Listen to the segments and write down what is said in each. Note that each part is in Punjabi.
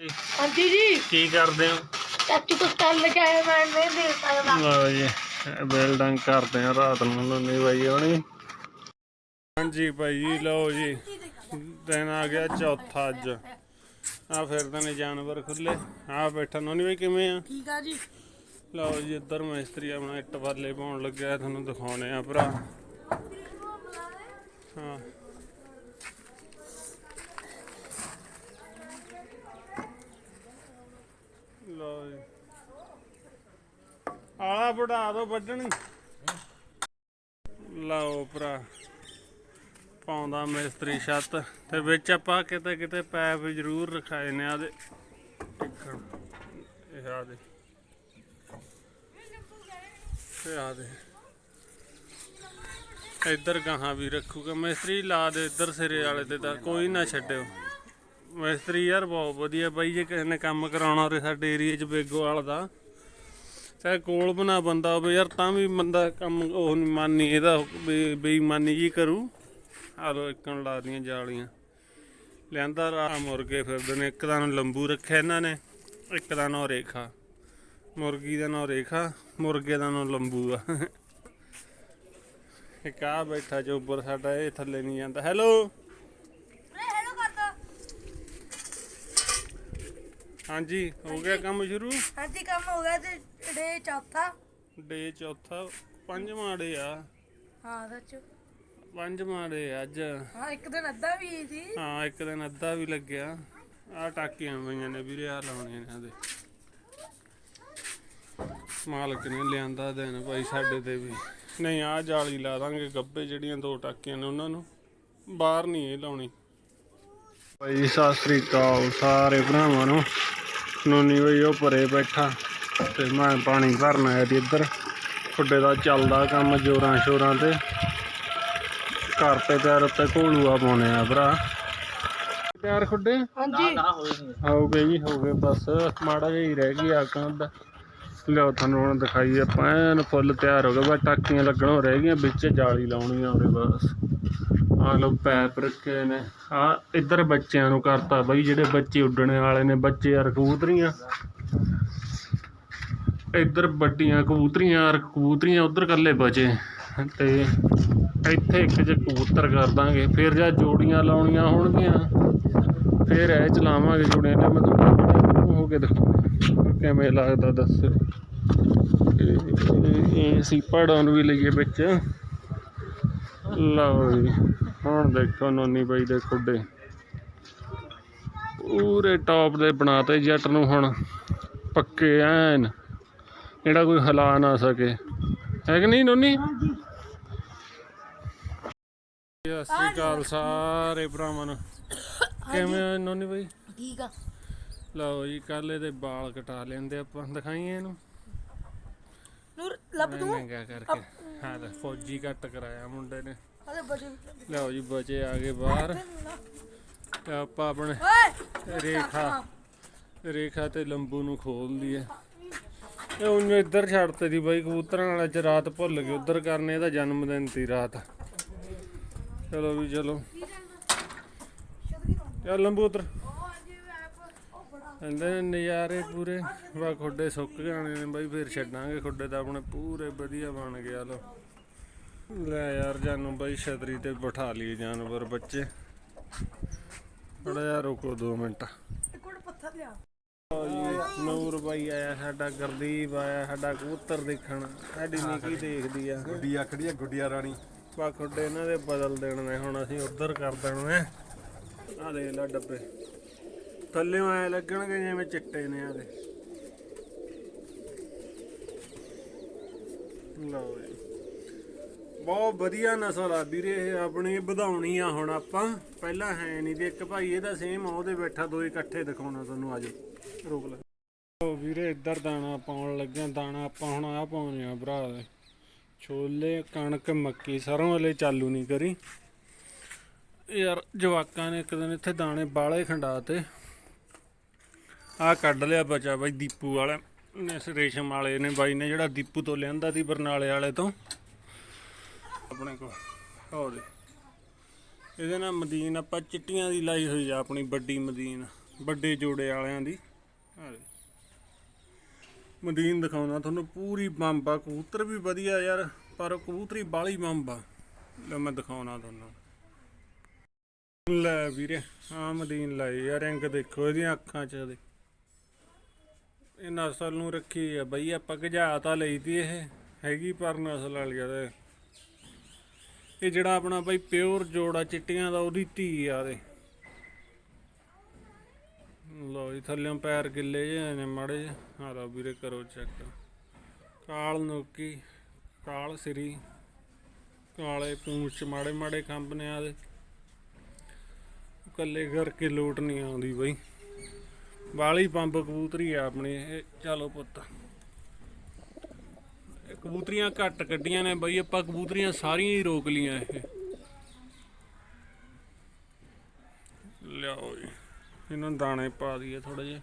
ਹਾਂਜੀ ਜੀ। ਕੀ ਕਰਦੇ ਹੋ? ਚਾਚੂ ਕੋ ਸਟਾਲ ਲਗਾਇਆ ਮੈਂ ਨਹੀਂ ਦੇ ਸਕਦਾ ਲਓ ਜੀ ਬਿਲਡਿੰਗ ਕਰਦੇ ਆ ਰਾਤ ਨੂੰ ਲੁੰਨੀ ਬਾਈ ਹੋਣੀ। ਹਾਂਜੀ ਭਾਈ ਜੀ ਲਓ ਜੀ ਦਿਨ ਆ ਗਿਆ ਚੌਥਾ ਅੱਜ। ਆ ਫਿਰਦੇ ਨੇ ਜਾਨਵਰ ਖੁੱਲੇ ਆ ਬੈਠਾ ਨੋਨੀ ਬਾਈ ਕਿਵੇਂ ਆ? ਠੀਕ ਆ ਜੀ। ਲਓ ਜੀ ਇੱਧਰ ਮਿਸਤਰੀ ਆਪਣਾ ਇੱਟ ਵਾਲੇ ਪਾਉਣ ਲੱਗਿਆ ਤੁਹਾਨੂੰ ਦਿਖਾਉਣੇ ਆ ਭਰਾ। ਹਾਂ। ਲਓ ਜੀ। ਆਲਾ ਵੜਾ ਦੋ ਵੱਢਣ। ਲਓ ਭਰਾ, ਪਾਉਂਦਾ ਮਿਸਤਰੀ ਛੱਤ ਤੇ ਵਿੱਚ ਆਪਾਂ ਕਿਤੇ ਕਿਤੇ ਪੈਪ ਜ਼ਰੂਰ ਰਖਾਏ ਨੇ ਆਦੇ ਟਿਕਣ ਇਹ ਆਦੇ ਤੇ ਆ ਇੱਧਰ ਗਾਹਾਂ ਵੀ ਰੱਖੂਗਾ। ਮਿਸਤਰੀ ਲਾ ਦੇ ਇੱਧਰ ਸਿਰੇ ਵਾਲੇ ਤੇ ਤਾਂ ਕੋਈ ਨਾ ਛੱਡਿਓ। ਮਿਸਤਰੀ ਯਾਰ ਬਹੁਤ ਵਧੀਆ ਬਾਈ, ਜੇ ਕਿਸੇ ਨੇ ਕੰਮ ਕਰਾਉਣਾ ਹੋਵੇ ਸਾਡੇ ਏਰੀਆ 'ਚ ਬੇਗੋਵਾਲ ਦਾ। ਚਾਹੇ ਕੋਲ ਬਣਾ ਬੰਦਾ ਹੋਵੇ ਯਾਰ, ਤਾਂ ਵੀ ਬੰਦਾ ਕੰਮ ਉਹ ਨਹੀਂ ਮਾਨੀ ਇਹਦਾ, ਬੇ- ਬੇਈਮਾਨੀ ਜੀ ਕਰੂ। ਆ ਲੋ ਇੱਕਣ ਲਾ ਦੀਆਂ ਜਾਲੀਆਂ। ਲਿਆਂਦਾ ਰਾ ਮੁਰਗੇ ਫਿਰਦੇ ਨੇ। ਇੱਕ ਦਾ ਨਾਂ ਲੰਬੂ ਰੱਖਿਆ ਇਹਨਾਂ ਨੇ, ਇੱਕ ਦਾ ਨਾਂ ਰੇਖਾ। ਮੁਰਗੀ ਦਾ ਨਾਂ ਰੇਖਾ, ਮੁਰਗੇ ਦਾ ਨਾਂ ਲੰਬੂ ਆ। ਇੱਕ ਆ ਬੈਠਾ ਜੋ ਉੱਪਰ ਸਾਡਾ, ਇਹ ਥੱਲੇ ਨਹੀਂ ਜਾਂਦਾ। ਹੈਲੋ ਕਰਦਾ ਹਾਂਜੀ ਹੋ ਗਿਆ ਕੰਮ ਸ਼ੁਰੂ? ਹਾਂਜੀ ਕੰਮ ਹੋ ਗਿਆ ਤੇ ਡੇ ਚੌਥਾ। ਡੇ ਚੌਥਾ ਪੰਜਵਾਂ ਡੇ ਆ। ਹਾਂ ਸੱਚ। ਪੰਜਵਾਂ ਡੇ ਅੱਜ। ਹਾਂ ਇੱਕ ਦਿਨ ਅੱਧਾ ਵੀ ਸੀ। ਹਾਂ ਇੱਕ ਦਿਨ ਅੱਧਾ ਵੀ ਲੱਗਿਆ। ਆ ਟਾਕੀਆਂ ਪਈਆਂ ਨੇ ਵੀਰੇ ਆ ਲਾਉਣੀਆਂ ਨੇ ਇਹਦੇ। ਮਾਲਕ ਨੇ ਲਿਆਂਦਾ ਦੇਣ ਭਾਈ ਸਾਡੇ ਤੇ ਵੀ। ਨਹੀਂ ਆ ਜਾਲੀ ਲਾ ਦਾਂਗੇ ਗੱਬੇ ਜਿਹੜੀਆਂ ਦੋ ਟਾਕੀਆਂ ਨੇ ਉਹਨਾਂ ਨੂੰ। ਬਾਹਰ ਨਹੀਂ ਇਹ ਲਾਉਣੀ। ਭਾਈ ਸਤਿ ਸ੍ਰੀ ਅਕਾਲ ਸਾਰੇ ਭਰਾਵਾਂ ਨੂੰ। ਨੋਨੀ ਬਈ ਉਹ ਪਰੇ ਬੈਠਾ। ਤੇ ਮੈਂ ਪਾਣੀ ਭਰਨ ਆਇਆ ਸੀ ਇੱਧਰ। ਖੁੱਡੇ ਦਾ ਚੱਲਦਾ ਕੰਮ ਜੋਰਾਂ ਸ਼ੋਰਾਂ ਤੇ। ਘਰ ਤੇ ਤਿਆਰ ਉੱਤੇ ਘੋਲੂਆ ਪਾਉਣੇ ਆ ਭਰਾ। ਤਿਆਰ ਖੁੱਡੇ? ਹਾਂਜੀ। ਹੋ ਗਏ ਜੀ ਹੋ ਗਏ ਬਸ। ਮਾੜਾ ਜਿਹਾ ਹੀ ਰਹਿ ਗਿਆ ਕੰਦ ਲਿਆਓ ਤੁਹਾਨੂੰ ਹੁਣ ਦਿਖਾਈ ਆਪਾਂ। ਐਨ ਫੁੱਲ ਤਿਆਰ ਹੋ ਗਏ ਬਸ ਟਾਕੀਆਂ ਲੱਗਣੋਂ ਰਹਿ ਗਈਆਂ ਵਿੱਚ ਜਾਲੀ ਲਾਉਣੀ ਆ ਉਹਦੇ ਬਸ। ਆ ਲੋ ਪੈਪ ਰੱਖੇ ਨੇ। ਆ ਇੱਧਰ ਬੱਚਿਆਂ ਨੂੰ ਕਰਤਾ ਬਈ, ਜਿਹੜੇ ਬੱਚੇ ਉੱਡਣੇ ਵਾਲੇ ਨੇ, ਬੱਚੇ ਯਾਰ ਕਬੂਤਰੀਆਂ। ਇੱਧਰ ਵੱਡੀਆਂ ਕਬੂਤਰੀਆਂ, ਔਰ ਕਬੂਤਰੀਆਂ ਉੱਧਰ ਕੱਲੇ ਬਚੇ। ਤੇ ਇੱਥੇ ਇੱਕ ਜੇ ਕਬੂਤਰ ਕਰ ਦਾਂਗੇ, ਫਿਰ ਜਾਂ ਜੋੜੀਆਂ ਲਾਉਣੀਆਂ ਹੋਣਗੀਆਂ। ਫਿਰ ਇਹ ਚਲਾਵਾਂਗੇ ਜੁੜੇ ਨੇ। ਮੈਂ ਤੁਹਾਨੂੰ ਹੋ ਕੇ ਦਿਖਾਉਣਾ ਕਿਵੇਂ ਲੱਗਦਾ ਦੱਸੋ। ਇਹ- ਇਹ ਸੀ ਪੜਾਉਣ ਵੀ ਲਈਏ ਵਿੱਚ। ਲਓ ਜੀ। ਹੁਣ ਦੇਖੋ ਨੋਨੀ ਬਾਈ ਦੇ ਖੁੱਡੇ। ਪੂਰੇ ਟੌਪ ਦੇ ਬਣਾਤੇ ਜੱਟ ਨੂੰ ਹੁਣ। ਪੱਕੇ ਐਨ। ਜਿਹੜਾ ਕੋਈ ਹਿਲਾ ਨਾ ਸਕੇ। ਹੈ ਕਿ ਨਹੀਂ ਨੋਨੀ? ਸਤਿ ਸ਼੍ਰੀ ਅਕਾਲ ਸਾਰੇ ਭਰਾਵਾਂ ਨੂੰ। ਕਿਵੇਂ ਹੋ ਨੋਨੀ ਬਾਈ? ਠੀਕ ਆ। ਲਓ ਜੀ ਕੱਲ ਇਹਦੇ ਵਾਲ ਕਟਾ ਲੈਂਦੇ ਆਪਾਂ। ਦਿਖਾਈਏ ਇਹਨੂੰ। ਨੂਰ ਲੱਭ ਤੂੰ। ਕਰਕੇ। ਹਾਂ ਫੌਜੀ ਕੱਟ ਕਰਾਇਆ ਮੁੰਡੇ ਨੇ। ਹਲੇ ਲਓ ਜੀ ਬਚੇ ਆ ਗਏ ਬਾਹਰ। ਤੇ ਆਪਾਂ ਆਪਣੇ ਰੇਖਾ ਰੇਖਾ ਤੇ ਲੰਬੂ ਨੂੰ ਖੋਲ ਦਈਏ ਇਹ ਉਹਨੂੰ ਇੱਧਰ ਛੱਡਤੇ ਦੀ ਬਾਈ ਕਬੂਤਰਾਂ ਵਾਲਾ ਚ ਰਾਤ ਭੁੱਲ ਗਏ। ਉੱਧਰ ਕਰਨੇ ਇਹਦਾ ਜਨਮ ਦਿਨ ਤੀ ਰਾਤ। ਚਲੋ ਵੀ ਚਲੋ। ਯਾਰ ਲੰਬੂ ਉਧਰ ਕਹਿੰਦੇ ਨੇ ਨਜ਼ਾਰੇ ਪੂਰੇ। ਵਾ ਖੁੱਡੇ ਸੁੱਕ ਜਾਣੇ ਨੇ ਬਾਈ ਫਿਰ ਛੱਡਾਂਗੇ ਖੁੱਡੇ ਤਾਂ ਆਪਣੇ ਪੂਰੇ ਵਧੀਆ ਬਣ ਗਿਆ ਲੋ ਲੈ ਯਾਰ ਜਾਨੂੰ ਬਾਈ ਛਤਰੀ ਤੇ ਬਿਠਾ ਲਈਏ ਜਾਨਵਰ ਬੱਚੇ। ਬੜਾ ਯਾਰ ਰੁਕੋ 2 ਮਿੰਟ। ਪੱਥਰ ਲਿਆ ਨੂਰ ਬਾਈ ਆਇਆ ਸਾਡਾ ਗੁਰਦੀਪ ਆਇਆ ਸਾਡਾ ਕਬੂਤਰ ਦੇਖਣ। ਸਾਡੀ ਨਿੱਕੀ ਦੇਖਦੀ ਆ। ਗੁੱਡੀਆ ਖੜੀ ਆ ਗੁੱਡੀਆ ਰਾਣੀ। ਬਾ ਖੁੱਡੇ ਇਹਨਾਂ ਦੇ ਬਦਲ ਦੇਣ ਨੇ ਹੁਣ ਅਸੀਂ ਉਧਰ ਕਰ ਦੇਣੇ। ਆ ਦੇ ਲੈ ਡੱਬੇ। ਥੱਲੇ ਐ ਲੱਗਣਗੇ ਜਿਵੇਂ ਚਿੱਟੇ ਨੇ ਆ ਦੇ। ਲਓ ਜੀ। ਬਹੁਤ ਵਧੀਆ ਨਸਲ ਆ ਵੀਰੇ, ਇਹ ਆਪਣੀ ਵਧਾਉਣੀ ਆ ਹੁਣ ਆਪਾਂ। ਪਹਿਲਾਂ ਹੈ ਨਹੀਂ ਤੇ ਇੱਕ ਭਾਈ ਇਹਦਾ ਸੇਮ ਆ, ਉਹਦੇ ਬੈਠਾ ਦੋ ਇਕੱਠੇ ਦਿਖਾਉਣਾ ਤੁਹਾਨੂੰ ਆਜੋ ਰੋਕ ਲੈ। ਉਹ ਵੀਰੇ, ਇੱਧਰ ਦਾਣਾ ਪਾਉਣ ਲੱਗਿਆ, ਦਾਣਾ ਆਪਾਂ ਹੁਣ ਆ ਪਾਉਣੇ ਆ ਭਰਾ। ਛੋਲੇ, ਕਣਕ, ਮੱਕੀ, ਸਰੋਂ ਵਾਲੇ ਚਾਲੂ ਨਹੀਂ ਕਰੀ। ਯਾਰ ਜਵਾਕਾਂ ਨੇ ਇੱਕ ਦਿਨ ਇੱਥੇ ਦਾਣੇ ਬਾਲੇ ਖੰਡਾ ਤੇ ਆ ਕੱਢ ਲਿਆ ਬਚਾ ਬਾਈ ਦੀਪੂ ਵਾਲਾ। ਨੇ ਰੇਸ਼ਮ ਵਾਲੇ ਨੇ ਬਾਈ ਨੇ ਜਿਹੜਾ ਦੀਪੂ ਤੋਂ ਲਿਆਂਦਾ ਸੀ ਬਰਨਾਲੇ ਵਾਲੇ ਤੋਂ। ਆਪਣੇ ਕੋਲ। ਹੋ ਇਹਦੇ ਨਾਲ ਮਦੀਨ ਆਪਾਂ ਚਿੱਟੀਆਂ ਦੀ ਲਾਈ ਹੋਈ ਆ ਆਪਣੀ ਵੱਡੀ ਮਦੀਨ। ਵੱਡੇ ਜੋੜੇ ਵਾਲਿਆਂ ਦੀ। ਆਹ ਮਦੀਨ ਦਿਖਾਉਣਾ ਤੁਹਾਨੂੰ, ਪੂਰੀ ਬੰਬ ਆ, ਕਬੂਤਰ ਵੀ ਵਧੀਆ ਯਾਰ, ਪਰ ਕਬੂਤਰੀ ਬਾਲੀ ਬੰਬ ਆ। ਲੈ ਮੈਂ ਦਿਖਾਉਣਾ ਤੁਹਾਨੂੰ। ਲੈ ਵੀਰੇ ਆ ਮਦੀਨ ਲਾਈ ਯਾਰ ਰੰਗ ਦੇਖੋ ਇਹਦੀਆਂ ਅੱਖਾਂ 'ਚ ਇਹਦੇ। ਇਹ ਨਸਲ ਨੂੰ ਰੱਖੀ ਆ ਬਈ, ਆਪਾਂ ਗਜਾ ਤਾਂ ਲਈ ਤੀ ਇਹ। ਹੈਗੀ ਪਰ ਨਸਲ ਵਾਲੀ ਆ ਤੇ। ਇਹ ਜਿਹੜਾ ਆਪਣਾ ਬਈ ਪਿਓਰ ਜੋੜਾ ਚਿੱਟੀਆਂ ਦਾ, ਉਹਦੀ ਧੀ ਆ ਦੇ ਲੋ ਜੀ ਥੱਲੇੋਂ ਪੈਰ ਗਿੱਲੇ ਜੇ ਨੇ, ਮਾੜੇ ਜੇ ਆਹ ਵੀਰੇ, ਕਰੋ ਚੈੱਕ। ਕਾਲ ਨੋਕੀ, ਕਾਲ ਸਰੀ, ਕਾਲੇ ਪੂੰਛ, ਮਾੜੇ ਮਾੜੇ ਖੰਭ ਨੇ ਆਦੇ ਕੱਲੇ ਕਰਕੇ ਲੋਟ ਨਹੀਂ ਆਉਂਦੀ ਬਈ। ਵਾਲੀ ਪੰਪ ਕਬੂਤਰੀ ਆ ਆਪਣੀ, ਇਹ, ਚਲੋ ਪੁੱਤ। ਕਬੂਤਰੀਆਂ ਘੱਟ ਕੱਢੀਆਂ ਨੇ ਬਈ, ਆਪਾਂ ਕਬੂਤਰੀਆਂ ਸਾਰੀਆਂ ਹੀ ਰੋਕ ਲੀਆਂ ਇਹ। ਲਿਆਓ ਜੀ। ਇਹਨਾਂ ਦਾਣੇ ਪਾ ਦਈਏ ਥੋੜੇ ਜਿਹਾ।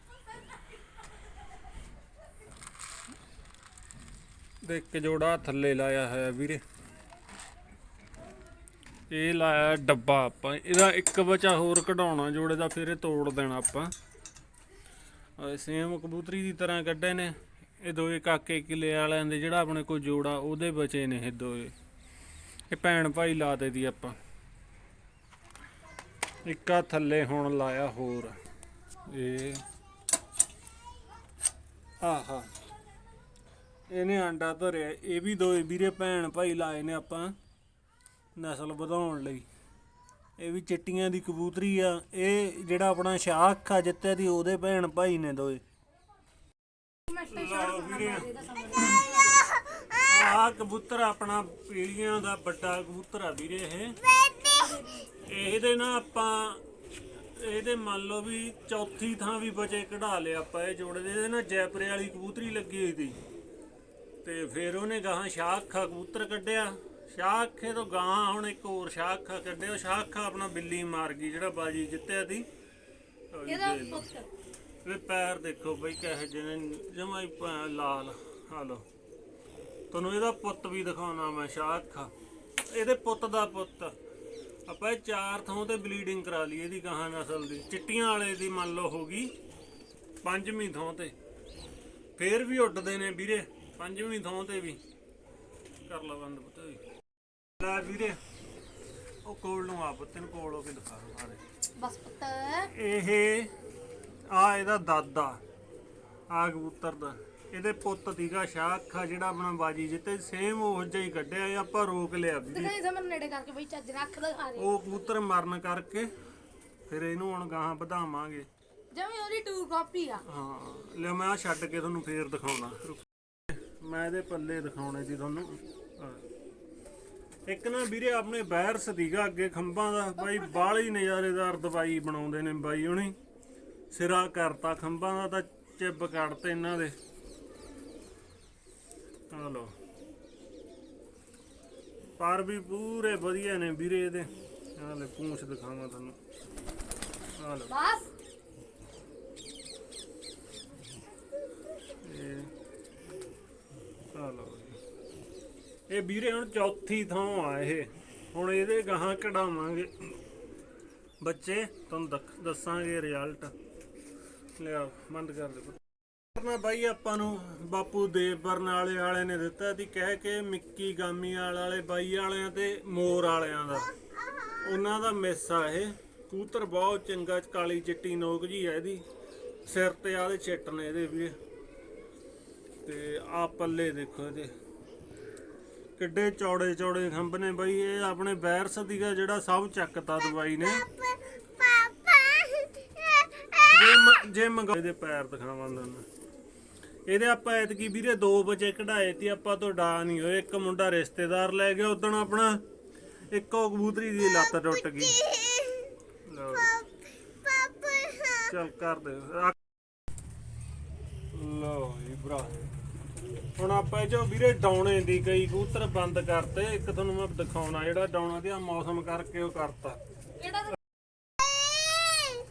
ਤੇ ਇੱਕ ਜੋੜਾ ਥੱਲੇ ਲਾਇਆ ਹੋਇਆ ਵੀਰੇ। ਇਹ ਲਾਇਆ ਡੱਬਾ ਆਪਾਂ। ਇਹਦਾ ਇੱਕ ਬਚਾ ਹੋਰ ਕਢਾਉਣਾ, ਜੋੜੇ ਦਾ ਫਿਰ ਇਹ ਤੋੜ ਦੇਣਾ ਆਪਾਂ। ਸੇਮ ਕਬੂਤਰੀ ਦੀ ਤਰ੍ਹਾਂ ਕੱਢੇ ਨੇ। ਇਹ ਦੋਵੇਂ ਕਾਕੇ ਕਿਲੇ ਵਾਲਿਆਂ ਦੇ ਜਿਹੜਾ ਆਪਣੇ ਕੋਲ ਜੋੜਾ, ਉਹਦੇ ਬਚੇ ਨੇ ਇਹ ਦੋਏ। ਇਹ ਭੈਣ ਭਾਈ ਲਾ ਦੇ ਦੀ ਆਪਾਂ। ਇੱਕਾ ਥੱਲੇ ਹੁਣ ਲਾਇਆ ਹੋਰ। ਇਹ ਆਹਾ। ਇਹਨੇ ਆਂਡਾ ਧਰਿਆ। ਇਹ ਵੀ ਦੋਏ ਵੀਰੇ ਭੈਣ ਭਾਈ ਲਾਏ ਨੇ ਆਪਾਂ ਨਸਲ ਵਧਾਉਣ ਲਈ। ਇਹ ਵੀ ਚਿੱਟੀਆਂ ਦੀ ਕਬੂਤਰੀ ਆ। ਇਹ ਜਿਹੜਾ ਆਪਣਾ ਸ਼ਾਹ ਆ ਜਿੱਤਿਆ ਦੀ, ਉਹਦੇ ਭੈਣ ਭਾਈ ਨੇ ਦੋਏ। ਲਓ ਵੀਰੇ। ਆ ਕਬੂਤਰ ਆਪਣਾ ਪੀੜੀਆਂ ਦਾ ਵੱਡਾ ਕਬੂਤਰ ਆ ਵੀਰੇ ਇਹ। ਇਹਦੇ ਨਾ ਆਪਾਂ ਇਹਦੇ ਮੰਨ ਲਓ ਵੀ ਚੌਥੀ ਥਾਂ ਵੀ ਬਚੇ ਕਢਾ ਲਿਆ ਆਪਾਂ ਇਹ ਜੋੜੇ ਦੇ। ਇਹਦੇ ਨਾਲ ਜੈਪਰੇ ਵਾਲੀ ਕਬੂਤਰੀ ਲੱਗੀ ਹੋਈ ਸੀ। ਤੇ ਫਿਰ ਉਹਨੇ ਗਾਹਾਂ ਸ਼ਾਖਾ ਕਬੂਤਰ ਕੱਢਿਆ। ਸ਼ਾਖੇ ਤੋਂ ਗਾਹਾਂ ਹੁਣ ਇੱਕ ਹੋਰ ਸ਼ਾਖਾ ਕੱਢਿਆ। ਉਹ ਸ਼ਾਖਾ ਆਪਣਾ ਬਿੱਲੀ ਮਾਰ ਗਈ ਜਿਹੜਾ ਬਾਜੀ ਜਿੱਤਿਆ ਸੀ। ਇਹਦਾ ਪੁੱਤ। ਇਹ ਪੈਰ ਦੇਖੋ ਬਈ ਕਹੇ ਜਿਹਨੇ ਜਮਾਈ ਲਾਲ ਹਾਲੋ ਤੁਹਾਨੂੰ ਇਹਦਾ ਪੁੱਤ ਵੀ ਦਿਖਾਉਣਾ ਮੈਂ ਸ਼ਾਖਾ ਇਹਦੇ ਪੁੱਤ ਦਾ ਪੁੱਤ। ਆਪਾਂ ਇਹ ਚਾਰ ਥਾਂ ਤੇ ਬਲੀਡਿੰਗ ਕਰਾ ਲਈ ਇਹਦੀ ਗਾਹਾਂ ਨਸਲ ਦੀ। ਚਿੱਟੀਆਂ ਵਾਲੇ ਦੀ ਮੰਨ ਲਓ ਹੋ ਗਈ ਪੰਜਵੀਂ ਥਾਂ ਤੇ। ਫੇਰ ਵੀ ਉੱਡਦੇ ਨੇ ਵੀਰੇ ਪੰਜਵੀਂ ਥਾਂ ਤੇ ਵੀ। ਕਰ ਲਾ ਬੰਦ ਪੁੱਤ ਵੀ। ਲੈ ਵੀਰੇ ਉਹ ਕੋਲ ਨੂੰ ਆ ਪੁੱਤ ਨੂੰ ਕੋਲ ਹੋ ਕੇ ਦਿਖਾ ਮਾਰੇ। ਬਸ ਪੁੱਤ। ਇਹ ਆ ਇਹਦਾ ਦਾਦਾ ਆ ਕਬੂਤਰ ਦਾ। ਇਹਦੇ ਪੁੱਤ ਦੀਗਾ ਸ਼ਾਖਾ ਜਿਹੜਾ ਆਪਣਾ ਬਾਜੀ ਜਿੱਤੇ ਸੇਮ ਉਹ ਜਿਹਾ ਹੀ ਕੱਢਿਆ ਇਹ ਆਪਾਂ ਰੋਕ ਲਿਆ ਵੀਰੇ ਦਿਖਾਈ ਸਮਰ ਨੇੜੇ ਕਰਕੇ ਬਈ ਚੱਜ ਰੱਖ ਦਿਖਾ ਦੇ। ਉਹ ਕਬੂਤਰ ਮਰਨ ਕਰਕੇ ਫਿਰ ਇਹਨੂੰ ਹੁਣ ਗਾਹਾਂ ਵਧਾਵਾਂਗੇ। ਜਿਵੇਂ ਉਹਦੀ ਟੂ ਕਾਪੀ ਆ। ਹਾਂ ਲੈ ਮੈਂ ਆ ਛੱਡ ਕੇ ਤੁਹਾਨੂੰ ਫੇਰ ਦਿਖਾਉਣਾ। ਮੈਂ ਇਹਦੇ ਪੱਲੇ ਦਿਖਾਉਣੇ ਸੀ ਤੁਹਾਨੂੰ। ਆਹ। ਇੱਕ ਨਾ ਵੀਰੇ ਆਪਣੇ ਬੈਰਸ ਦੀਗਾ ਅੱਗੇ ਖੰਭਾਂ ਦਾ ਬਾਈ ਬਾਹਲੀ ਨਜ਼ਾਰੇਦਾਰ ਦਵਾਈ ਬਣਾਉਂਦੇ ਨੇ ਬਾਈ ਹੁਣੀ। ਸਿਰਾ ਕਰਤਾ ਖੰਭਾਂ ਦਾ ਤਾਂ ਚਿੱਬ ਕੱਢਤੇ ਇਹਨਾਂ ਦੇ। ਆ ਲੋ ਪਰ ਵੀ ਪੂਰੇ ਵਧੀਆ ਨੇ ਵੀਰੇ ਇਹਦੇ। ਆ ਲੈ ਪੂੰਛ ਦਿਖਾਵਾਂ ਤੁਹਾਨੂੰ। ਆ ਲੋ ਬਸ। ਇਹ ਆ ਜੀ। ਇਹ ਵੀਰੇ ਹੁਣ ਚੌਥੀ ਥਾਂ ਆ ਇਹ। ਹੁਣ ਇਹਦੇ ਗਾਹਾਂ ਕਢਾਵਾਂਗੇ। ਬੱਚੇ ਤੁਹਾਨੂੰ ਦੱਸਾਂਗੇ ਰਿਜ਼ਲਟ। ਲਿਆ ਬੰਦ ਕਰ ਦੇ ਕਰਨਾ ਬਾਈ ਆਪਾਂ ਨੂੰ ਬਾਪੂ ਦੇਵ ਬਰਨਾਲੇ ਵਾਲੇ ਨੇ ਦਿੱਤਾ ਸੀ, ਕਹਿ ਕੇ ਮਿੱਕੀ ਗਾਮੀ ਵਾਲੇ ਬਾਈ ਵਾਲਿਆਂ ਤੇ ਮੋਰ ਵਾਲਿਆਂ ਦਾ। ਉਹਨਾਂ ਦਾ ਮਿਸ ਆ ਇਹ। ਕੂਤਰ ਬਹੁਤ ਚੰਗਾ, ਕਾਲੀ ਚਿੱਟੀ ਨੋਕ ਜੀ ਆ ਇਹਦੀ। ਸਿਰ ਤੇ ਆਦੇ ਚਿੱਟ ਨੇ ਇਹਦੇ ਵੀ। ਤੇ ਆ ਪੱਲੇ ਦੇਖੋ ਇਹਦੇ। ਕਿੱਡੇ ਚੌੜੇ ਚੌੜੇ ਖੰਭ ਨੇ ਬਾਈ। ਇਹ ਆਪਣੇ ਬੈਰਸ ਦੀਗਾ ਜਿਹੜਾ ਸਭ ਚੱਕਤਾ ਦਵਾਈ ਨੇ। ਜੇ ਮ- ਜੇ ਮੰਗਾ ਇਹਦੇ ਪੈਰ ਦਿਖਾਵਾਂ ਤੁਹਾਨੂੰ। ਇਹਦੇ ਆਪਾਂ ਐਤਕੀ ਵੀਰੇ 2 ਵਜੇ ਕਢਾਏ ਤੇ ਆਪਾਂ ਤੋਂ ਡਾ ਨਹੀਂ ਹੋਏ। ਇੱਕ ਮੁੰਡਾ ਰਿਸ਼ਤੇਦਾਰ ਲੈ ਗਿਆ ਉਦੋਂ ਆਪਣਾ ਇੱਕੋ ਕਬੂਤਰੀ ਦੀ ਲੱਤ ਟੁੱਟ ਗਈ। ਲਓ ਜੀ। ਚੱਲ ਕਰ ਦੇ। ਰੱਖ। ਲਓ ਜੀ, ਭਰਾ। ਹੁਣ ਆਪਾਂ ਇਹ ਜੋ ਵੀਰੇ ਡਾਉਣੇ ਦੀ ਕਈ ਕਬੂਤਰ ਬੰਦ ਕਰਤੇ। ਇੱਕ ਤੁਹਾਨੂੰ ਮੈਂ ਦਿਖਾਉਣਾ, ਜਿਹੜਾ ਡਾਉਣਾ ਦੀ ਆ ਮੌਸਮ ਕਰਕੇ ਉਹ ਕਰਤਾ। ਕਿਹੜਾ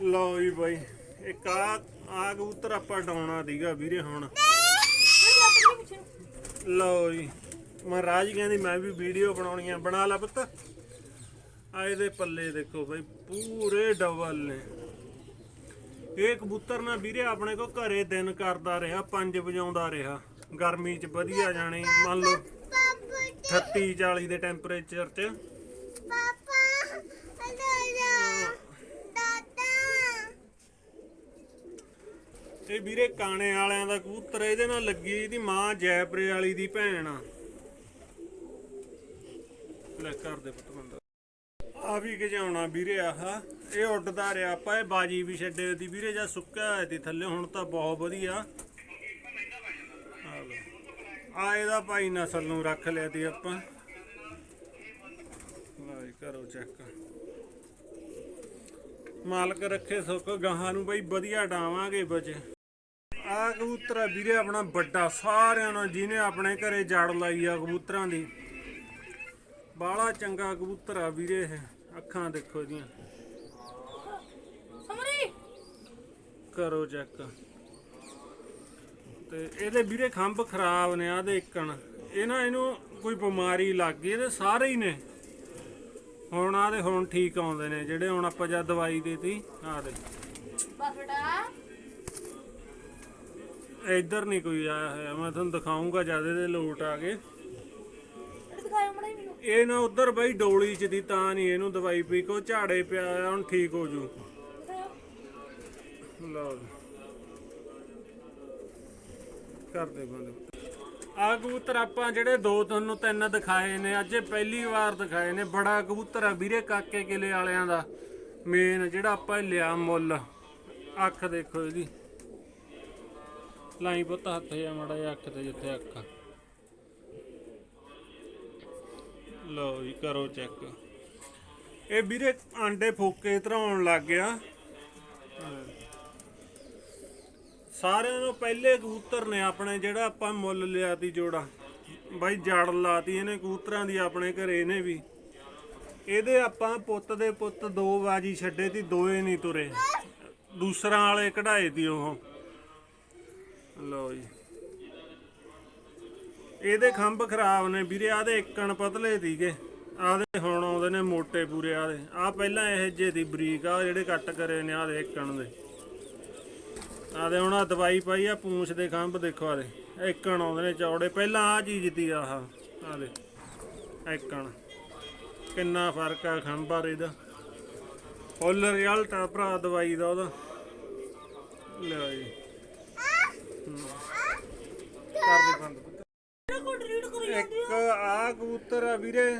ਲਓ ਜੀ ਬਾਈ। ਇੱਕ ਆ ਆ ਕਬੂਤਰ ਆਪਾਂ ਡਾਉਣਾ ਦੀਗਾ ਵੀਰੇ ਹੁਣ। ਲਓ ਜੀ ਮਹਾਰਾਜ ਕਹਿੰਦੀ ਮੈਂ ਵੀ ਵੀਡੀਓ ਬਣਾਉਣੀ ਆ ਬਣਾ ਲਾ ਪੁੱਤ। ਆ ਇਹਦੇ ਪੱਲੇ ਦੇਖੋ ਬਾਈ ਪੂਰੇ ਡਬਲ ਨੇ। ਇਹ ਕਬੂਤਰ ਨਾ ਵੀਰੇ ਆਪਣੇ ਕੋ ਘਰੇ ਦਿਨ ਕਰਦਾ ਰਿਹਾ ਪੰਜ ਵਜਾਉਂਦਾ ਰਿਹਾ। ਗਰਮੀ ਚ ਵਧੀਆ ਜਾਣੀ ਮੰਨ ਲਓ 38 40 ਦੇ ਟੈਂਪਰੇਚਰ ਚ ਪਾਪਾ ਦਾਦਾ ਦਾਦਾ ਇਹ ਵੀਰੇ ਕਾਣੇ ਵਾਲਿਆਂ ਦਾ ਕਬੂਤਰ ਇਹਦੇ ਨਾਲ ਲੱਗੀ ਇਹਦੀ ਮਾਂ ਜੈਪਰੇ ਵਾਲੀ ਦੀ ਭੈਣ ਆ। ਲੈ ਕਰ ਦੇ ਪੁੱਤ ਬੰਦਾ। ਆ ਵੀ ਗਜਾਉਣਾ ਵੀਰੇ ਆਹ। ਇਹ ਉੱਡਦਾ ਰਿਹਾ ਆਪਾਂ, ਇਹ ਬਾਜੀ ਵੀ ਛੱਡੇ ਦੀ ਵੀਰੇ, ਜਾਂ ਸੁੱਕਾ ਹੋਇਆ ਦੀ ਥੱਲੇ, ਹੁਣ ਤਾਂ ਬਹੁਤ ਵਧੀਆ। ਆ ਲਓ। ਇਹਦਾ ਭਾਈ ਨਸਲ ਨੂੰ ਰੱਖ ਲਿਆ ਤੀ ਆਪਾਂ। ਲਾਈ ਕਰੋ ਚੈੱਕ ਮਾਲਕ ਰੱਖੇ ਸੁੱਕ ਗਾਹਾਂ ਨੂੰ ਬਈ ਵਧੀਆ ਡਾਵਾਂਗੇ ਬਚ। ਆ ਕਬੂਤਰ ਆ ਵੀਰੇ ਆਪਣਾ ਵੱਡਾ ਸਾਰਿਆਂ ਨੂੰ ਜਿਹਨੇ ਆਪਣੇ ਘਰੇ ਜੜ ਲਾਈ ਆ ਕਬੂਤਰਾਂ ਦੀ। ਬਾਲਾ ਚੰਗਾ ਕਬੂਤਰ ਆ ਵੀਰੇ ਇਹ ਅੱਖਾਂ ਦੇਖੋ ਇਹਦੀਆਂ। ਸਮਰੀ! ਕਰੋ ਚੈੱਕ। ਤੇ ਇਹਦੇ ਵੀਰੇ ਖੰਭ ਖਰਾਬ ਨੇ ਆਦੇ ਇੱਕਣ ਇਹ ਨਾ ਇਹਨੂੰ ਕੋਈ ਬਿਮਾਰੀ ਲੱਗ ਗਈ ਇਹਦੇ ਸਾਰੇ ਹੀ ਨੇ। ਹੁਣ ਆਦੇ ਹੁਣ ਠੀਕ ਆਉਂਦੇ ਨੇ ਜਿਹੜੇ ਹੁਣ ਆਪਾਂ ਜਦ ਦਵਾਈ ਦੇਤੀ ਆਦੇ ਬਸ ਬੇਟਾ। ਇੱਧਰ ਨਹੀਂ ਕੋਈ ਆਇਆ ਹੋਇਆ। ਮੈਂ ਤੁਹਾਨੂੰ ਦਿਖਾਉਂਗਾ ਜਦ ਇਹਦੇ ਲੋਟ ਆ ਗਏ ਇਹ ਦਿਖਾਇਓ ਮੜਾ ਮੈਨੂੰ। ਇਹ ਨਾ ਉਧਰ ਬਈ ਡੋਲੀ ਚ ਦੀ ਤਾਂ ਨਹੀਂ ਇਹਨੂੰ ਦਵਾਈ ਪੀ ਕੋ ਝਾੜੇ ਪਿਆ ਆ ਹੁਣ ਠੀਕ ਹੋ ਜੂ। ਲਓ ਜੀ। ਕਰ ਦੇ ਬੰਦ। ਆ ਕਬੂਤਰ ਆਪਾਂ ਜਿਹੜੇ ਦੋ ਤੁਹਾਨੂੰ ਤਿੰਨ ਦਿਖਾਏ ਨੇ ਅੱਜ ਇਹ ਪਹਿਲੀ ਵਾਰ ਦਿਖਾਏ ਨੇ। ਬੜਾ ਕਬੂਤਰ ਆ ਵੀਰੇ ਕਾਕੇ ਕਿਲੇ ਵਾਲਿਆਂ ਦਾ। ਮੇਨ ਜਿਹੜਾ ਆਪਾਂ ਇਹ ਲਿਆ ਮੁੱਲ। ਅੱਖ ਦੇਖੋ ਇਹਦੀ। ਲਾਈ ਪੁੱਤ ਹੱਥ ਜਾ ਮੜਾ ਜਿਹਾ ਅੱਖ ਤੇ ਜਿੱਥੇ ਅੱਖ ਆ। ਲਓ ਜੀ, ਕਰੋ ਚੈੱਕ। ਇਹ ਵੀਰੇ ਆਂਡੇ ਫੋਕੇ ਧਰਾਉਣ ਲੱਗ ਗਿਆ। ਸਾਰਿਆਂ ਨੂੰ ਪਹਿਲੇ ਕਬੂਤਰ ਨੇ ਆਪਣੇ, ਜਿਹੜਾ ਆਪਾਂ ਮੁੱਲ ਲਿਆ ਤੀ ਜੋੜਾ। ਬਾਈ ਜੜ ਲਾਤੀ ਇਹਨੇ ਕਬੂਤਰਾਂ ਦੀ ਆਪਣੇ ਘਰੇ, ਇਹਨੇ ਵੀ। ਇਹਦੇ ਆਪਾਂ ਪੁੱਤ ਦੇ ਪੁੱਤ ਦੋ ਬਾਜੀ ਛੱਡੇ ਤੀ, ਦੋਏ ਨਹੀਂ ਤੁਰੇ। ਦੂਸਰਾਂ ਵਾਲੇ ਕਢਾਏ ਤੀ ਉਹ। ਲਓ ਜੀ। ਇਹਦੇ ਖੰਭ ਖਰਾਬ ਨੇ ਵੀਰੇ ਆਦੇ ਇੱਕਣ ਪਤਲੇ ਸੀਗੇ। ਆਦੇ ਹੁਣ ਆਉਂਦੇ ਨੇ ਮੋਟੇ ਪੂਰੇ ਆਦੇ ਆ ਪਹਿਲਾਂ ਇਹ ਜੇ ਦੀ ਬਰੀਕ ਆ ਜਿਹੜੇ ਕੱਟ ਕਰੇ ਨੇ ਆਦੇ ਇੱਕਣ ਦੇ। ਆਦੇ ਹੁਣ ਆ ਦਵਾਈ ਪਾਈ ਆ ਪੂੰਛ ਦੇ ਖੰਭ, ਦੇਖੋ ਆਦੇ ਇੱਕਣ ਆਉਂਦੇ ਨੇ ਚੌੜੇ। ਪਹਿਲਾਂ ਆ ਚੀਜ਼ ਦੀ ਆਹ ਆਦੇ ਇੱਕਣ। ਕਿੰਨਾ ਫ਼ਰਕ ਆ ਖੰਭਾਰ ਇਹਦਾ। ਫੁੱਲ ਰਿਜ਼ਲਟ ਆ ਭਰਾ, ਦਵਾਈ ਦਾ ਉਹਦਾ। ਲੈ ਜੀ। ਕਰ ਦੇ ਬੰਦ ਕੋਡ ਰੀਡ ਕਰੀ ਇੱਕ ਆ ਕਬੂਤਰ ਆ ਵੀਰੇ।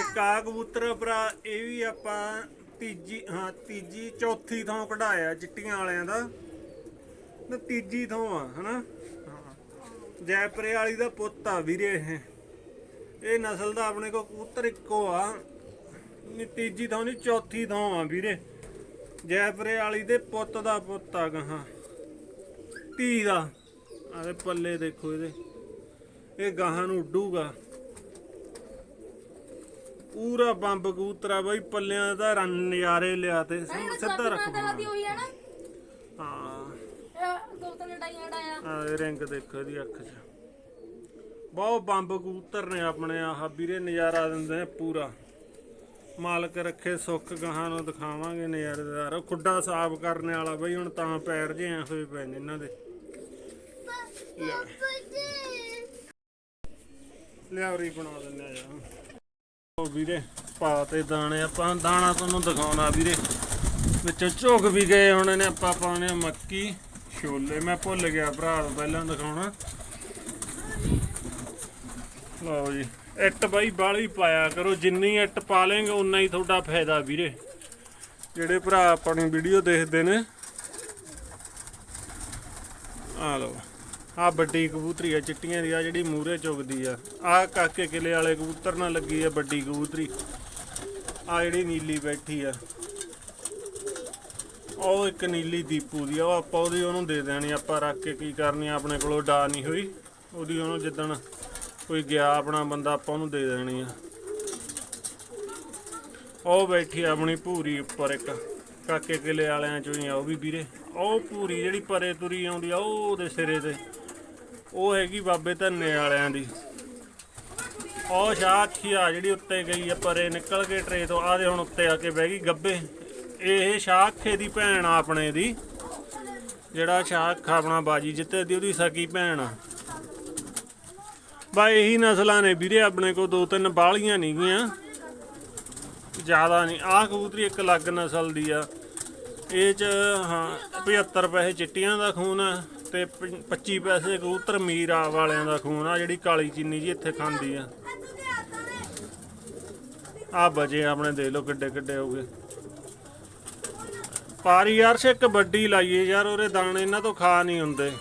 ਇੱਕ ਆ ਕਬੂਤਰ ਭਰਾ, ਇਹ ਵੀ ਆਪਾਂ ਤੀਜੀ, ਹਾਂ, ਤੀਜੀ, ਚੌਥੀ ਥਾਂ ਕਢਾਇਆ ਚਿੱਟੀਆਂ ਵਾਲਿਆਂ ਦਾ। ਨਾ ਤੀਜੀ ਥਾਂ ਆ, ਹਨਾ? ਜੈਪਰੇ ਵਾਲੀ ਦਾ ਪੁੱਤ ਆ ਵੀਰੇ ਇਹ। ਇਹ ਨਸਲ ਦਾ ਆਪਣੇ ਕੋ ਕਬੂਤਰ ਇੱਕੋ ਆ। ਨਹੀਂ, ਤੀਜੀ ਥਾਂ ਨਹੀਂ, ਚੌਥੀ ਥਾਂ ਆ ਵੀਰੇ। ਜੈਪਰੇ ਵਾਲੀ ਦੇ ਪੁੱਤ ਦਾ ਪੁੱਤ ਆ ਗਾਹਾਂ ਧੀ ਦਾ। ਆਦੇ ਪੱਲੇ ਦੇਖੋ ਇਹਦੇ। ਇਹ ਗਾਹਾਂ ਨੂੰ ਉੱਡੂਗਾ। ਪੂਰਾ ਬੰਬ ਕਬੂਤਰਾ ਬਾਈ ਪੱਲਿਆਂ ਦਾ ਰਨ ਨਜ਼ਾਰੇ ਲਿਆ ਤੇ ਸਿੱਧਾ ਰੱਖੋ ਹੈ ਨਾ। ਹਾਂ। ਇਹ ਦੋ ਤਿੰਨ ਡਾਈਆਂ ਡਾਇਆ ਆ ਇਹ ਰਿੰਗ ਦੇਖੋ ਇਹਦੀ ਅੱਖ 'ਚ। ਬਹੁਤ ਬੰਬ ਕਬੂਤਰ ਨੇ ਆਪਣੇ ਆਹ ਵੀਰੇ ਨਜ਼ਾਰਾ ਦਿੰਦੇ ਨੇ ਪੂਰਾ। ਮਾਲਕ ਰੱਖੇ ਸੁੱਖ ਗਾਹਾਂ ਨੂੰ ਦਿਖਾਵਾਂਗੇ ਨਜ਼ਾਰੇਦਾਰ ਉਹ ਖੁੱਡਾ ਸਾਫ਼ ਕਰਨ ਵਾਲਾ ਬਈ, ਹੁਣ ਤਾਂ ਪੈਰ ਜੇ ਐਂ ਹੋਏ ਪਏ ਨੇ ਇਹਨਾਂ ਦੇ। ਲਿਆਵਰੀ ਬਣਾ ਦਿੰਦੇ ਆ ਯਾਰ। ਉਹ ਵੀਰੇ, ਪਾ ਤੇ ਦਾਣੇ ਆਪਾਂ, ਦਾਣਾ ਤੁਹਾਨੂੰ ਦਿਖਾਉਣਾ ਵੀਰੇ। ਵਿੱਚੋਂ ਝੁਕ ਵੀ ਗਏ ਹੁਣ ਨੇ, ਆਪਾਂ ਪਾਉਣੇ ਮੱਕੀ, ਛੋਲੇ। ਮੈਂ ਭੁੱਲ ਗਿਆ ਭਰਾ ਨੂੰ ਪਹਿਲਾਂ ਦਿਖਾਉਣਾ। ਲਓ ਜੀ। ਇੱਟ ਬਾਈ ਬਾਲੀ ਪਾਇਆ ਕਰੋ, ਜਿੰਨੀ ਇੱਟ ਪਾ ਲੇਗੇ ਉਨਾ ਹੀ ਤੁਹਾਡਾ ਫਾਇਦਾ ਵੀਰੇ। ਜਿਹੜੇ ਭਰਾ ਆਪਣੀ ਵੀਡੀਓ ਦੇਖਦੇ ਨੇ, ਆ ਲਓ, ਆ ਵੱਡੀ ਕਬੂਤਰੀ ਆ, ਚਿੱਟੀਆਂ ਦੀ, ਆ ਜਿਹੜੀ ਮੂਰੇ ਚੁਗਦੀ ਆ। ਆ ਕਾਕੇ ਕਿਲੇ ਵਾਲੇ ਕਬੂਤਰ ਨਾਲ ਲੱਗੀ ਆ ਵੱਡੀ ਕਬੂਤਰੀ। ਆ ਜਿਹੜੀ ਨੀਲੀ ਬੈਠੀ ਆ। ਉਹ ਇੱਕ ਨੀਲੀ ਦੀਪੂ ਦੀ ਆ, ਉਹ ਆਪਾਂ ਉਹਦੀ ਉਹਨੂੰ ਦੇ ਦੇਣੀ, ਆਪਾਂ ਰੱਖ ਕੇ ਕੀ ਕਰਨੀ ਆਪਣੇ ਕੋਲੋਂ ਡਾ ਨਹੀਂ ਹੋਈ। ਉਹਦੀ ਉਹਨੂੰ ਜਿੱਦਣ ਕੋਈ ਗਿਆ ਆਪਣਾ ਬੰਦਾ, ਆਪਾਂ ਉਹਨੂੰ ਦੇ ਦੇਣੀ ਆ। ਉਹ ਬੈਠੀ ਆਪਣੀ ਭੂਰੀ ਉੱਪਰ ਇੱਕ, ਕਾਕੇ ਕਿਲੇ ਵਾਲਿਆਂ ਚੋਂ ਹੀ ਆ ਉਹ ਵੀ ਵੀਰੇ। ਉਹ ਭੂਰੀ ਜਿਹੜੀ ਪਰੇ ਤੁਰੀ ਆਉਂਦੀ ਆ, ਉਹ ਉਹਦੇ ਸਿਰੇ ਤੇ। ਉਹ ਹੈਗੀ ਬਾਬੇ ਧੰਨੇ ਵਾਲਿਆਂ ਦੀ। ਉਹ ਸ਼ਾਖੀ ਆ ਜਿਹੜੀ ਉੱਤੇ ਗਈ ਆ ਪਰੇ, ਨਿਕਲ ਕੇ ਟਰੇ ਤੋਂ ਆਦੇ ਹੁਣ ਉੱਤੇ ਆ ਕੇ ਬਹਿ ਗਈ ਗੱਬੇ। ਇਹ ਸ਼ਾਖੇ ਦੀ ਭੈਣ ਆ ਆਪਣੇ ਦੀ। ਜਿਹੜਾ ਸ਼ਾਖ ਆਪਣਾ ਬਾਜੀ ਜਿੱਤੇ ਦੀ, ਉਹਦੀ ਸਕੀ ਭੈਣ ਆ। ਬਾ ਇਹੀ ਨਸਲਾਂ ਨੇ ਵੀਰੇ, ਆਪਣੇ ਕੋਲ ਦੋ ਤਿੰਨ ਬਾਲੀਆਂ ਨਹੀਂ ਗੀਆਂ। ਜ਼ਿਆਦਾ ਨਹੀਂ ਆਹ ਕਬੂਤਰੀ ਇੱਕ ਅਲੱਗ ਨਸਲ ਦੀ ਆ। ਇਹ ਚ, ਹਾਂ 75 ਪੈਸੇ ਚਿੱਟੀਆਂ ਦਾ ਖੂਨ ਆ ਤੇ ਪ- 25 ਪੈਸੇ ਕਬੂਤਰ ਮੀਰਾ ਵਾਲਿਆਂ ਦਾ ਖੂਨ ਆ, ਜਿਹੜੀ ਕਾਲੀ ਚੀਨੀ ਜੀ ਇੱਥੇ ਖਾਂਦੀ ਆ। ਆ ਬਜੇ ਆਪਣੇ ਦੇ ਲਓ ਕਿੱਡੇ ਕਿੱਡੇ ਹੋ ਗਏ। ਪਾਰੀ ਯਾਰ ਸੇ ਇੱਕ ਲਾਈਏ ਯਾਰ, ਉਹਦੇ ਦਾਣੇ ਇਹਨਾਂ ਤੋਂ ਖਾ ਨਹੀਂ ਹੁੰਦੇ।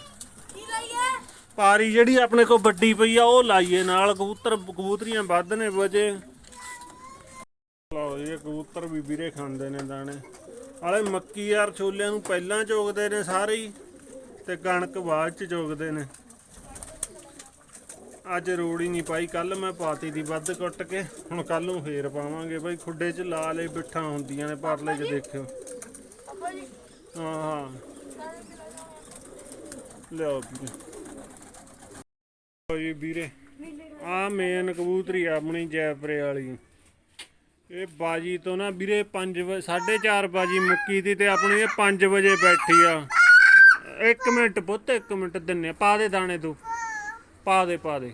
ਪਾਰੀ ਜਿਹੜੀ ਆਪਣੇ ਕੋਲ ਵੱਡੀ ਪਈ ਆ ਉਹ ਲਾਈਏ ਨਾਲ ਕਬੂਤਰ ਕਬੂਤਰੀਆਂ ਵੱਧ ਨੇ ਵਜੇ ਲਓ ਜੀ ਇਹ ਕਬੂਤਰ ਵੀ ਵੀਰੇ ਖਾਂਦੇ ਨੇ ਦਾਣੇ। ਆਲੇ ਮੱਕੀ ਯਾਰ ਛੋਲਿਆਂ ਨੂੰ ਪਹਿਲਾਂ ਚੋਗਦੇ ਨੇ ਸਾਰੇ ਹੀ ਤੇ ਕਣਕ ਬਾਅਦ ਚ ਚੋਗਦੇ ਨੇ। ਅੱਜ ਰੋੜੀ ਨਹੀਂ ਪਾਈ ਕੱਲ ਮੈਂ ਪਾਤੀ ਦੀ ਵੱਧ ਕੁੱਟ ਕੇ ਹੁਣ ਕੱਲ ਨੂੰ ਫੇਰ ਪਾਵਾਂਗੇ। ਬਈ ਖੁੱਡੇ 'ਚ ਲਾ ਲੇ ਬਿੱਠਾਂ ਹੁੰਦੀਆਂ ਨੇ ਪਰਲੇ 'ਚ ਦੇਖਿਓ। ਜੀ। ਹਾਂ ਹਾਂ। ਲਿਓ ਵੀਰੇ ਲਓ ਜੀ ਵੀਰੇ ਆ ਮੇਨ ਕਬੂਤਰੀ ਆ ਆਪਣੀ ਜੈਪਰੇ ਵਾਲੀ। ਇਹ ਬਾਜੀ ਤੋਂ ਨਾ ਵੀਰੇ 5 ਵਜੇ 4:30 ਬਾਜੀ ਮੁੱਕੀ ਤੀ ਤੇ ਆਪਣੀ ਇਹ 5 ਵਜੇ ਬੈਠੀ ਆ। ਇੱਕ ਮਿੰਟ ਪੁੱਤ, ਇੱਕ ਮਿੰਟ ਦਿੰਨੇ ਪਾ ਦੇ ਦਾਣੇ ਤੂੰ। ਪਾ ਦੇ ਪਾ ਦੇ।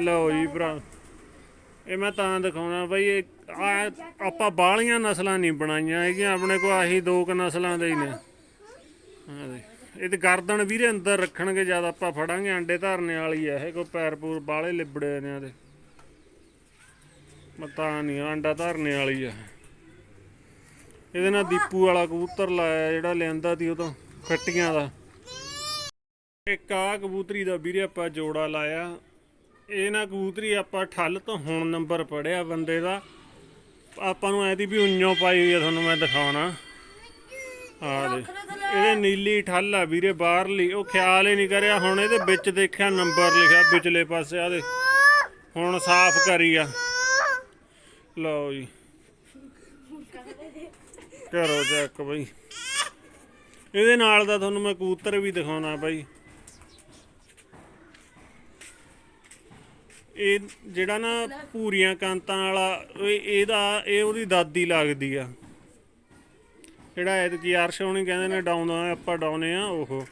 ਲਓ ਜੀ ਭਰਾ। ਇਹ ਮੈਂ ਤਾਂ ਦਿਖਾਉਣਾ ਬਈ, ਇਹ ਆਪਾਂ ਬਾਹਲੀਆਂ ਨਸਲਾਂ ਨਹੀਂ ਬਣਾਈਆਂ ਹੈਗੀਆਂ, ਆਪਣੇ ਕੋਲ ਆਹੀ ਦੋ ਕੁ ਨਸਲਾਂ ਦੇ ਹੀ ਨੇ। ਆਹ ਦੇ ਇਹ ਤੇ ਗਰਦਨ ਵੀਰੇ ਅੰਦਰ ਰੱਖਣਗੇ ਜਦ ਆਪਾਂ ਫੜਾਂਗੇ, ਆਂਡੇ ਧਾਰਨੇ ਵਾਲੀ ਆ ਇਹ, ਕੋਈ ਪੈਰ ਪੂਰ ਬਾਹਲੇ ਲਿਬੜੇ ਨੇ ਇਹਦੇ। ਮਤਾ ਨਹੀਂ, ਆਂਡਾ ਧਾਰਨੇ ਵਾਲੀ ਆ ਇਹਦੇ ਨਾਲ ਦੀਪੂ ਵਾਲਾ ਕਬੂਤਰ ਲਾਇਆ, ਜਿਹੜਾ ਲਿਆਂਦਾ ਸੀ ਉਹ ਤੋਂ, ਖੱਟੀਆਂ ਦਾ। ਇੱਕ ਆ ਕਬੂਤਰੀ ਦਾ ਵੀਰੇ ਆਪਾਂ ਜੋੜਾ ਲਾਇਆ। ਇਹ ਨਾ ਕਬੂਤਰੀ ਆਪਾਂ ਠੱਲ ਤੋਂ ਹੁਣ ਨੰਬਰ ਪੜਿਆ ਬੰਦੇ ਦਾ। ਆਪਾਂ ਨੂੰ ਐ ਦੀ ਵੀ ਉਈਓ ਪਾਈ ਹੋਈ ਆ, ਤੁਹਾਨੂੰ ਮੈਂ ਦਿਖਾਉਣਾ। ਆ ਦੇ ਇਹਦੇ ਨੀਲੀ ਠੱਲ ਆ ਵੀਰੇ ਬਾਹਰਲੀ। ਉਹ ਖਿਆਲ ਹੀ ਨਹੀਂ ਕਰਿਆ। ਹੁਣ ਇਹਦੇ ਵਿੱਚ ਦੇਖਿਆ ਨੰਬਰ ਲਿਖਿਆ ਵਿਚਲੇ ਪਾਸੇ। ਆ ਦੇ ਹੁਣ ਸਾਫ਼ ਕਰੀ ਆ। ਲਓ ਜੀ। ਕਰੋ ਚੈੱਕ ਬਈ। ਇਹਦੇ ਨਾਲ ਦਾ ਤੁਹਾਨੂੰ ਮੈਂ ਕਬੂਤਰ ਵੀ ਦਿਖਾਉਣਾ ਬਾਈ। ਇਹ ਜਿਹੜਾ ਨਾ ਪੂਰੀਆਂ ਕਾਂਤਾਂ ਵਾਲਾ ਇਹ ਇਹਦਾ ਇਹ ਉਹਦੀ ਦਾਦੀ ਲੱਗਦੀ ਆ। ਜਿਹੜਾ ਐਤਕੀ ਅਰਸ਼ ਹੋਣੀ ਕਹਿੰਦੇ ਨੇ ਡਾਊਨ ਆਪਾਂ ਡਾਉਨੇ ਆ ਉਹ